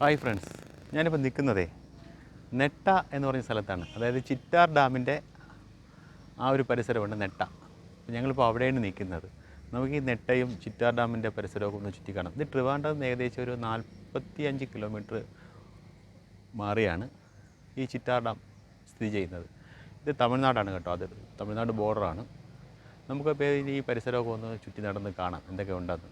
Hi friends ഞാനിപ്പോൾ നിൽക്കുന്നതേ നെട്ട എന്ന് പറഞ്ഞ സ്ഥലത്താണ്. അതായത് ചിറ്റാർ ഡാമിന്റെ ആ ഒരു പരിസരമുണ്ട് നെട്ട. ഞങ്ങളിപ്പോൾ അവിടെയാണ് നിൽക്കുന്നത്. നമുക്ക് ഈ നെട്ടയും ചിറ്റാർ ഡാമിന്റെ പരിസരമൊക്കെ ഒന്ന് ചുറ്റി കാണാം. ഇത് ട്രിവാൻഡ്രത്ത് നിന്ന് ഏകദേശം ഒരു നാൽപ്പത്തി അഞ്ച് കിലോമീറ്റർ മാറിയാണ് ഈ ചിറ്റാർ ഡാം സ്ഥിതി ചെയ്യുന്നത്. ഇത് തമിഴ്നാടാണ് കേട്ടോ അത്. തമിഴ്നാട് ബോർഡറാണ് നമുക്കിപ്പോൾ ഈ പരിസരമൊക്കെ ഒന്ന് ചുറ്റി നടന്ന് കാണാം എന്തൊക്കെ ഉണ്ടെന്ന്.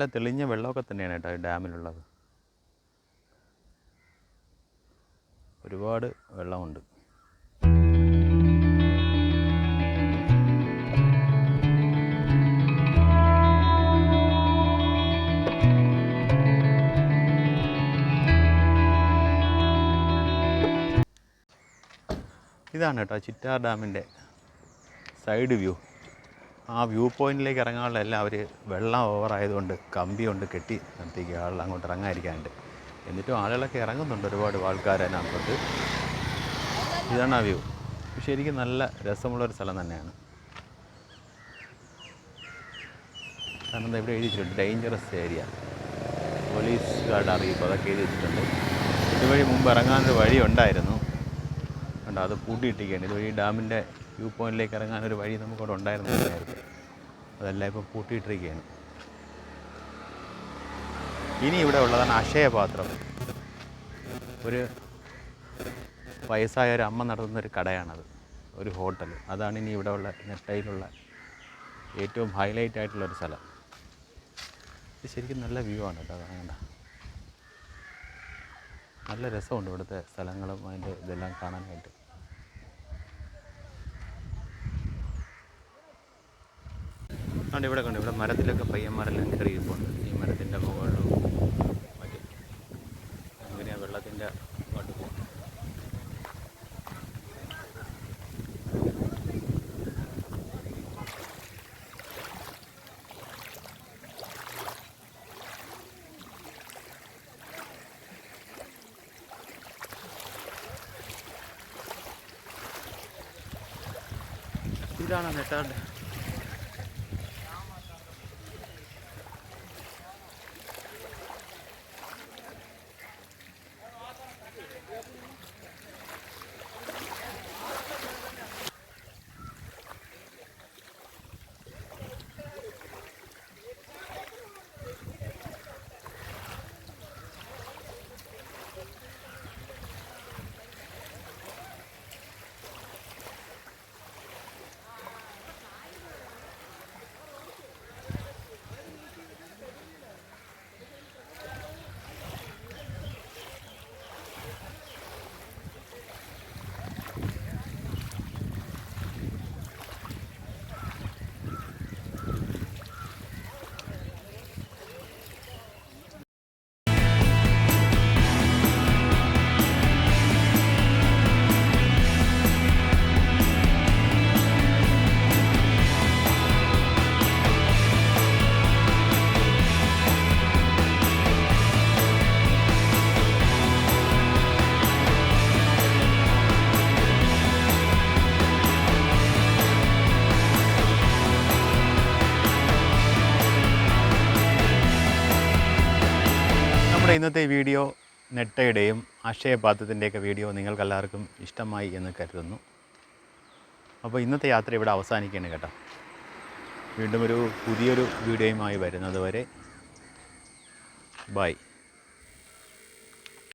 നല്ല തെളിഞ്ഞ വെള്ളമൊക്കെ തന്നെയാണ് കേട്ടോ ഈ ഡാമിലുള്ളത്. ഒരുപാട് വെള്ളമുണ്ട്. ഇതാണ് കേട്ടോ ചിറ്റാർ ഡാമിന്റെ സൈഡ് വ്യൂ. ആ വ്യൂ പോയിന്റിലേക്ക് ഇറങ്ങാനുള്ള എല്ലാം അവർ വെള്ളം ഓവറായതുകൊണ്ട് കമ്പി കൊണ്ട് കെട്ടി നിർത്തിക്കുക ആളുകൾ അങ്ങോട്ട് ഇറങ്ങാതിരിക്കാണ്ട് എന്നിട്ടും ആളുകളൊക്കെ ഇറങ്ങുന്നുണ്ട് ഒരുപാട് ആൾക്കാർ അതിനകത്തോട്ട്. ഇതാണ് ആ വ്യൂ. ശരിക്കും നല്ല രസമുള്ളൊരു സ്ഥലം തന്നെയാണ്. കാരണം ഇവിടെ എഴുതിയിട്ടുണ്ട് ഡേഞ്ചറസ് ഏരിയ പോലീസുകാരുടെ അറിയിപ്പ് അതൊക്കെ എഴുതി വെച്ചിട്ടുണ്ട് ഇതുവഴി മുമ്പ് ഇറങ്ങാനൊരു വഴി ഉണ്ടായിരുന്നു കണ്ടോ അത് പൂട്ടിയിട്ടിരിക്കുകയാണ്. ഇതുവഴി ഡാമിന്റെ വ്യൂ പോയിന്റിലേക്ക് ഇറങ്ങാനൊരു വഴി നമുക്കവിടെ ഉണ്ടായിരുന്നു നേരത്തെ അതെല്ലാം ഇപ്പോൾ പൂട്ടിയിട്ടിരിക്കുകയാണ്. ഇനി ഇവിടെ ഉള്ളതാണ് അക്ഷയപാത്രം ഒരു വയസ്സായ ഒരു അമ്മ നടത്തുന്ന ഒരു കടയാണത്. ഒരു ഹോട്ടൽ. അതാണ് ഇനി ഇവിടെ ഉള്ള നെട്ടയിലുള്ള ഏറ്റവും ഹൈലൈറ്റ് ആയിട്ടുള്ള ഒരു സ്ഥലം. ഇത് ശരിക്കും നല്ല വ്യൂ ആണ് കേട്ടോ കാണണ്ട നല്ല രസമുണ്ട് ഇവിടുത്തെ സ്ഥലങ്ങളും അതിന്റെ ഇതെല്ലാം കാണാനായിട്ട്. അതുകൊണ്ട് ഇവിടെ കണ്ടു ഇവിടെ മരത്തിലൊക്കെ പയ്യന്മാരെല്ലാം കയറി ഇരിപ്പുണ്ട്. ഈ മരത്തിന്റെ മുകളിലും മറ്റും അങ്ങനെ വെള്ളത്തിന്റെ പാട്ട് പോകും ഇതാണ് നെട്ടാണ്ട്. നമ്മുടെ ഇന്നത്തെ വീഡിയോ നെട്ടയുടെയും അക്ഷയപാത്രത്തിന്റെയൊക്കെ വീഡിയോ നിങ്ങൾക്കെല്ലാവർക്കും ഇഷ്ടമായി എന്ന് കരുതുന്നു. അപ്പോൾ ഇന്നത്തെ യാത്ര ഇവിടെ അവസാനിക്കുകയാണ് കേട്ടോ. വീണ്ടും ഒരു പുതിയൊരു വീഡിയോയുമായി വരുന്നത് വരെ. ബൈ.